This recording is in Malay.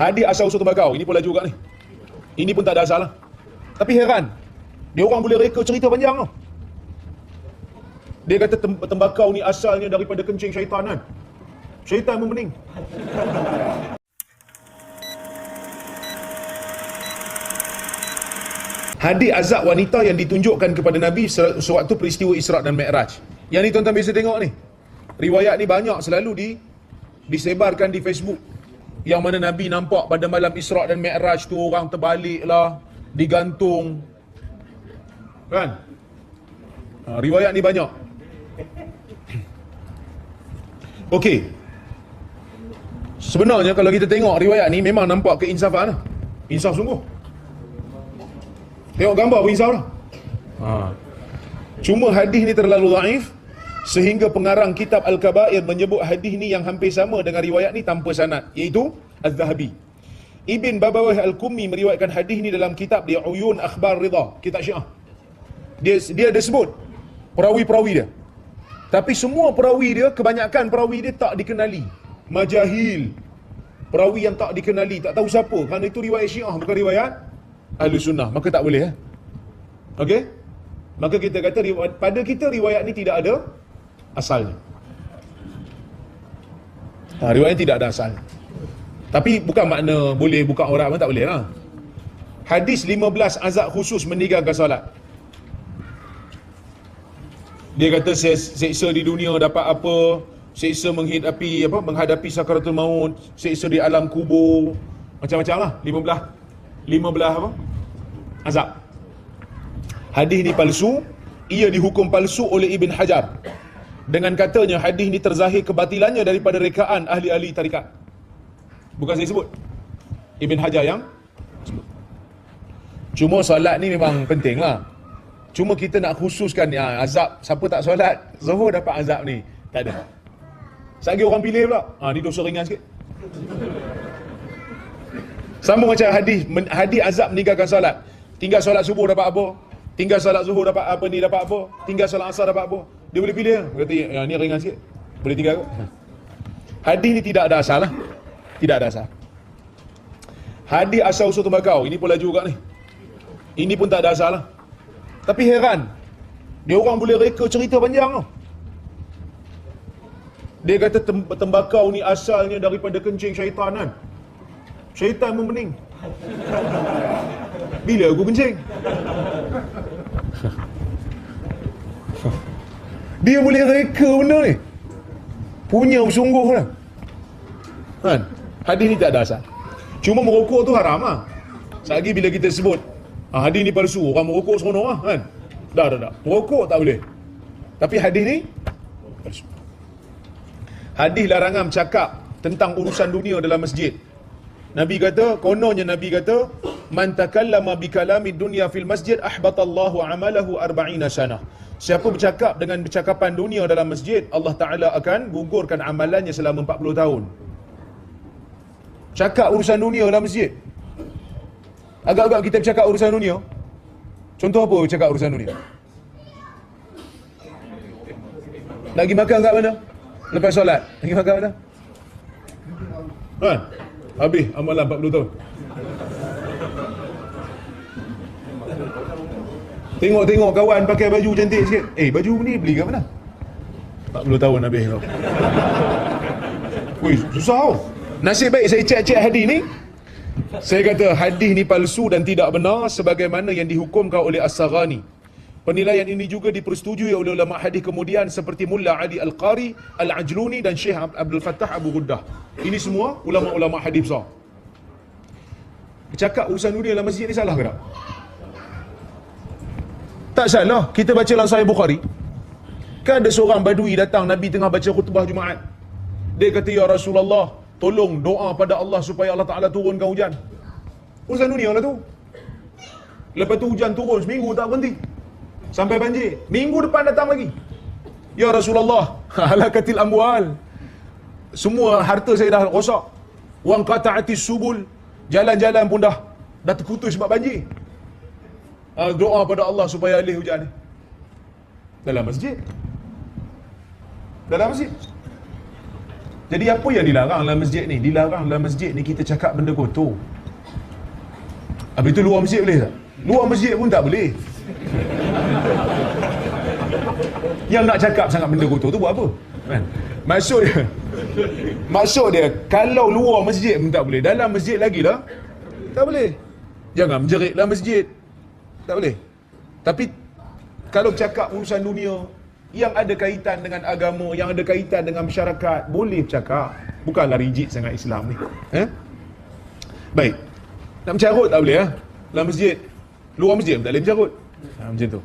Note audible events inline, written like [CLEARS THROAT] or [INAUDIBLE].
Hadis asal usul tembakau. Ini pun laju juga ni. Ini pun tak ada asal lah. Tapi heran. Dia orang boleh reka cerita panjang tau. Dia kata tem- tembakau ni asalnya daripada kencing syaitan kan. Syaitan pun pening. Hadis azab wanita yang ditunjukkan kepada Nabi se- sewaktu peristiwa Isra' dan Mi'raj. Yang ni tuan-tuan biasa tengok ni. Riwayat ni banyak selalu di disebarkan di Facebook. Yang mana Nabi nampak pada malam Isra' dan Mi'raj tu orang terbalik lah, digantung. Kan? Ha, riwayat ni banyak. [CLEARS THROAT] Okey. Sebenarnya kalau kita tengok riwayat ni memang nampak keinsafan lah. Insaf sungguh. Tengok gambar pun insaf lah. Ha. Cuma hadis ni terlalu daif sehingga pengarang kitab Al-Kabair menyebut hadis ni yang hampir sama dengan riwayat ni tanpa sanad iaitu Az-Zahabi. Ibn Babawih Al-Kummi meriwayatkan hadis ni dalam kitab dia Uyun Akhbar Ridha, kitab Syiah. Dia dia ada sebut perawi-perawi dia. Tapi semua perawi dia, kebanyakan perawi dia tak dikenali. Majahil. Perawi yang tak dikenali, tak tahu siapa. Kerana itu riwayat Syiah, bukan riwayat Ahli Sunnah. Maka tak boleh. Eh? Okey? Maka kita kata, pada kita riwayat ni tidak ada asalnya. Ha, riwayat tidak ada asal. Tapi bukan makna boleh buka orang pun tak boleh lah. Hadis 15 azab khusus meninggalkan solat. Dia kata seksa di dunia dapat apa, seksa menghadapi apa, menghadapi sakaratul maut, seksa di alam kubur, macam-macam lah. 15 15 apa? Azab. Hadis ni palsu, ia dihukum palsu oleh Ibn Hajar. Dengan katanya hadis ni terzahir kebatilannya daripada rekaan ahli-ahli tarikat. Bukan saya sebut. Ibn Hajar yang. Cuma solat ni memang penting lah. Cuma kita nak khususkan ya, azab siapa tak solat, Zuhur dapat azab ni. Tak ada. Sagi orang pilih pula. Ha, ni dosa ringan sikit. Sama macam hadis hadis azab meninggalkan solat. Tinggal solat subuh dapat apa? Tinggal solat zuhur dapat apa ni dapat apa? Tinggal solat asar dapat apa? Dia boleh pilih. Dia kata yang ni ringan sikit. Boleh tinggal ke? Hadis ni tidak ada asal lah. Tidak ada asal. Hadis asal usul tembakau. Ini pun laju juga ni. Ini pun tak ada asal lah. Tapi heran. Dia orang boleh reka cerita panjang tau. Dia kata tem- tembakau ni asalnya daripada kencing syaitan kan. Syaitan pun pening. Bila aku kencing? Dia boleh reka benda ni. Punya sungguh lah. Kan? Hadis ni tak ada asal. Cuma merokok tu haram lah. Selagi bila kita sebut ah, hadis ni palsu, orang merokok seronok lah kan? Dah, dah, dah. Merokok tak boleh. Tapi hadis ni palsu. Hadis larangan cakap tentang urusan dunia dalam masjid. Nabi kata, kononnya Nabi kata, man takallama bi kalami dunya fil masjid ahbatallahu amalahu arba'ina sana. Siapa bercakap dengan percakapan dunia dalam masjid, Allah Taala akan gugurkan amalannya selama 40 tahun. Cakap urusan dunia dalam masjid. Agak-agak kita bercakap urusan dunia. Contoh apa cakap urusan dunia? Pergi makan kat mana? Lepas solat. Pergi makan kat mana? Kan? Habis amalan 40 tahun. Tengok-tengok kawan pakai baju cantik sikit. Eh, baju ni beli kat mana? 40 tahun habis tau. Wih, susah tau. Nasib baik saya cek-cek hadis ni. Saya kata hadis ni palsu dan tidak benar sebagaimana yang dihukumkan oleh As-Saghani. Penilaian ini juga dipersetujui oleh ulama hadis kemudian seperti Mulla Ali Al-Qari, Al-Ajluni dan Syekh Abdul Fattah Abu Ghuddah. Ini semua ulama-ulama hadis besar. Bercakap urusan dunia dalam masjid ni salah ke tak? Tak salah. Kita baca dalam Sahih Bukhari. Kan ada seorang badui datang Nabi tengah baca khutbah Jumaat. Dia kata, Ya Rasulullah, tolong doa pada Allah supaya Allah Ta'ala turunkan hujan. Urusan dunia lah tu. Lepas tu hujan turun seminggu tak berhenti. Sampai banjir. Minggu depan datang lagi. Ya Rasulullah, [LAUGHS] halakatil amwal. Semua harta saya dah rosak. Wang qata'atis subul. Jalan-jalan pun dah dah terputus sebab banjir. Uh, doa pada Allah supaya alih hujan ni. Dalam masjid. Dalam masjid. Jadi apa yang dilarang dalam masjid ni? Dilarang dalam masjid ni kita cakap benda kotor. Habis tu luar masjid boleh tak? Luar masjid pun tak boleh. Yang nak cakap sangat benda kotor tu buat apa? Kan? Maksud dia Maksud dia Kalau luar masjid pun tak boleh. Dalam masjid lagi lah Tak boleh. Jangan menjerit dalam masjid. Tak boleh. Tapi Kalau cakap urusan dunia Yang ada kaitan dengan agama Yang ada kaitan dengan masyarakat Boleh cakap Bukanlah rigid sangat Islam ni. Eh? Baik. Nak mencarut tak boleh ya? Dalam masjid. Luar masjid tak boleh mencarut. Ha, Macam tu